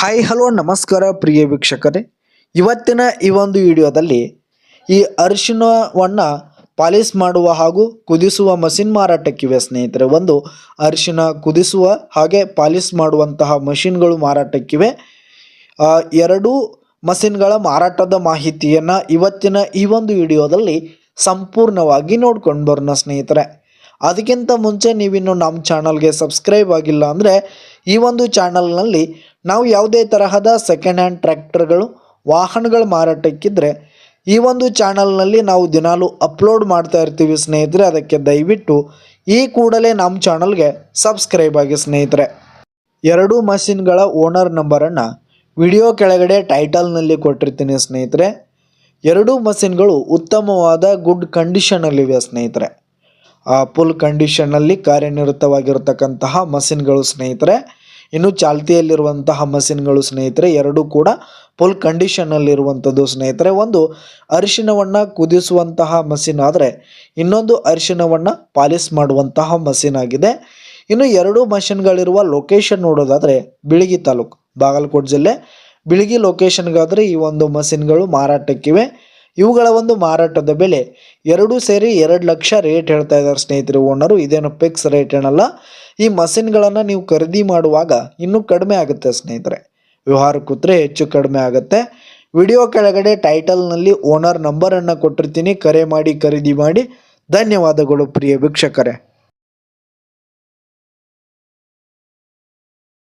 Hi hello ನಮಸ್ಕಾರ, ಪ್ರಿಯ ವೀಕ್ಷಕರೇ. ಇವತ್ತಿನ ಈ ಒಂದು ವಿಡಿಯೋದಲ್ಲಿ ಈ ಅರಿಶಿನವನ್ನು ಪಾಲಿಸ್ ಮಾಡುವ ಹಾಗೂ ಕುದಿಸುವ ಮಷಿನ್ ಮಾರಾಟಕ್ಕಿವೆ ಸ್ನೇಹಿತರೆ. ಒಂದು ಅರಿಶಿನ ಕುದಿಸುವ ಹಾಗೆ ಪಾಲಿಸ್ ಮಾಡುವಂತಹ ಮಷಿನ್ಗಳು ಮಾರಾಟಕ್ಕಿವೆ. ಎರಡೂ ಮಷಿನ್ಗಳ ಮಾರಾಟದ ಮಾಹಿತಿಯನ್ನು ಇವತ್ತಿನ ಈ ಒಂದು ವಿಡಿಯೋದಲ್ಲಿ ಸಂಪೂರ್ಣವಾಗಿ ನೋಡ್ಕೊಂಡು ಬರೋಣ ಸ್ನೇಹಿತರೆ. ಅದಕ್ಕಿಂತ ಮುಂಚೆ ನೀವಿನ್ನು ನಮ್ಮ ಚಾನಲ್ಗೆ ಸಬ್ಸ್ಕ್ರೈಬ್ ಆಗಿಲ್ಲ ಅಂದರೆ ಈ ಒಂದು ಚಾನಲ್ನಲ್ಲಿ ನಾವು ಯಾವುದೇ ತರಹದ ಸೆಕೆಂಡ್ ಹ್ಯಾಂಡ್ ಟ್ರ್ಯಾಕ್ಟರ್ಗಳು ವಾಹನಗಳು ಮಾರಾಟಕ್ಕಿದ್ರೆ ಈ ಒಂದು ಚಾನಲ್ನಲ್ಲಿ ನಾವು ದಿನಾಲೂ ಅಪ್ಲೋಡ್ ಮಾಡ್ತಾ ಇರ್ತೀವಿ ಸ್ನೇಹಿತರೆ. ಅದಕ್ಕೆ ದಯವಿಟ್ಟು ಈ ಕೂಡಲೇ ನಮ್ಮ ಚಾನಲ್ಗೆ ಸಬ್ಸ್ಕ್ರೈಬ್ ಆಗಿ ಸ್ನೇಹಿತರೆ. ಎರಡೂ ಮಷಿನ್ಗಳ ಓನರ್ ನಂಬರನ್ನು ವಿಡಿಯೋ ಕೆಳಗಡೆ ಟೈಟಲ್ನಲ್ಲಿ ಕೊಟ್ಟಿರ್ತೀನಿ ಸ್ನೇಹಿತರೆ. ಎರಡೂ ಮಷಿನ್ಗಳು ಉತ್ತಮವಾದ ಗುಡ್ ಕಂಡೀಷನಲ್ಲಿವೆ ಸ್ನೇಹಿತರೆ. ಆ ಫುಲ್ ಕಂಡೀಷನಲ್ಲಿ ಕಾರ್ಯನಿರತವಾಗಿರತಕ್ಕಂತಹ ಮಷಿನ್ಗಳು ಸ್ನೇಹಿತರೆ. ಇನ್ನು ಚಾಲ್ತಿಯಲ್ಲಿರುವಂತಹ ಮಷಿನ್ಗಳು ಸ್ನೇಹಿತರೆ, ಎರಡೂ ಕೂಡ ಫುಲ್ ಕಂಡೀಷನ್ನಲ್ಲಿರುವಂಥದ್ದು ಸ್ನೇಹಿತರೆ. ಒಂದು ಅರಿಶಿನವನ್ನು ಕುದಿಸುವಂತಹ ಮಷಿನ್ ಆದರೆ ಇನ್ನೊಂದು ಅರಿಶಿನವನ್ನು ಪಾಲಿಸ್ ಮಾಡುವಂತಹ ಮಷಿನ್ ಆಗಿದೆ. ಇನ್ನು ಎರಡೂ ಮಷಿನ್ಗಳಿರುವ ಲೊಕೇಶನ್ ನೋಡೋದಾದರೆ ಬಿಳಿಗಿ ತಾಲೂಕು, ಬಾಗಲಕೋಟೆ ಜಿಲ್ಲೆ. ಬಿಳಿಗಿ ಲೊಕೇಶನ್ಗಾದರೆ ಈ ಒಂದು ಮಷಿನ್ಗಳು ಮಾರಾಟಕ್ಕಿವೆ. ಇವುಗಳ ಒಂದು ಮಾರಾಟದ ಬೆಲೆ. ಎರಡೂ ಸೇರಿ ಎರಡು ಲಕ್ಷ ರೇಟ್ ಹೇಳ್ತಾ ಇದ್ದಾರೆ ಸ್ನೇಹಿತರು, ಓನರು. ಇದೇನು ಫಿಕ್ಸ್ ರೇಟ್ ಏನಲ್ಲ. ಈ ಮಷಿನ್ಗಳನ್ನು ನೀವು ಖರೀದಿ ಮಾಡುವಾಗ ಇನ್ನೂ ಕಡಿಮೆ ಆಗುತ್ತೆ ಸ್ನೇಹಿತರೆ. ವ್ಯವಹಾರ ಕೂತ್ರೆ ಹೆಚ್ಚು ಕಡಿಮೆ ಆಗುತ್ತೆ. ವಿಡಿಯೋ ಕೆಳಗಡೆ ಟೈಟಲ್ನಲ್ಲಿ ಓನರ್ ನಂಬರನ್ನು ಕೊಟ್ಟಿರ್ತೀನಿ. ಕರೆ ಮಾಡಿ, ಖರೀದಿ ಮಾಡಿ. ಧನ್ಯವಾದಗಳು ಪ್ರಿಯ ವೀಕ್ಷಕರೇ.